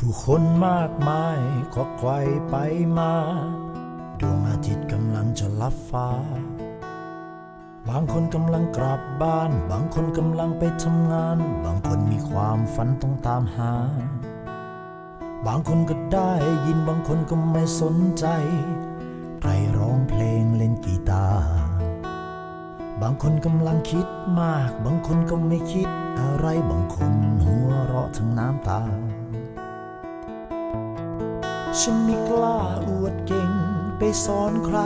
ผู้คนมากมายขวักไขว่ไปมา ดวงอาทิตย์กำลังจะลับฟ้า บางคนกำลังกลับบ้าน บางคนกำลังไปทำงาน บางคนมีความฝันต้องตามหา บางคนก็ได้ยินบางคนก็ไม่สนใจ ใครร้องเพลงเล่นกีตาร์ บางคนกำลังคิดมาก บางคนก็ไม่คิดอะไร บางคนหัวเราะทั้งน้ำตา ฉันไม่กล้าอวดเก่งไปสอนใคร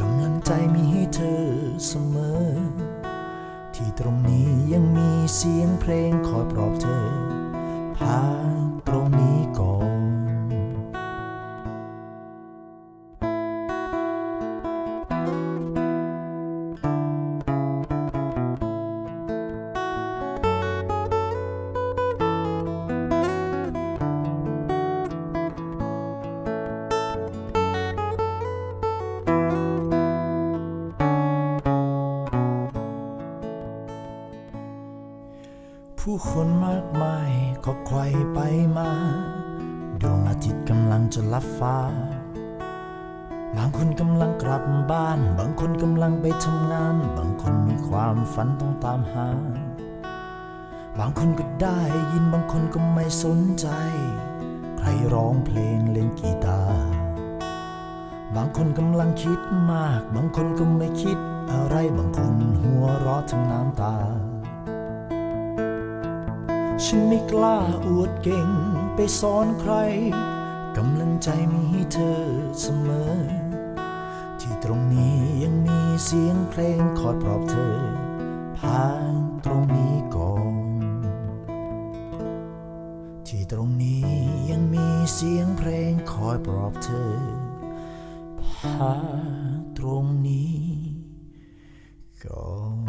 กำลังใจมีให้เธอเสมอ ที่ตรงนี้ยังมีเสียงเพลงคอยปลอบเธอผ่าน ผู้คนมากมายก็ไขว่ไปมา ดวงอาทิตย์กำลังจะลับฟ้า บางคนกำลังกลับบ้าน บางคนกำลังไปทำงาน บางคนมีความฝันต้องตามหา บางคนก็ได้ยินบางคนก็ไม่สนใจ ใครร้องเพลงเล่นกีตาร์บางคนกำลังคิดมาก บางคนก็ไม่คิดอะไร บางคนหัวเราะทั้งน้ำตา ฉันไม่กล้าอวดเก่งไปสอนใคร กำลังใจมีให้เธอเสมอ ที่ตรงนี้ยังมีเสียงเพลงคอยปลอบเธอ ผ่านตรงนี้ก่อน ที่ตรงนี้ยังมีเสียงเพลงคอยปลอบเธอ ผ่านตรงนี้ก่อน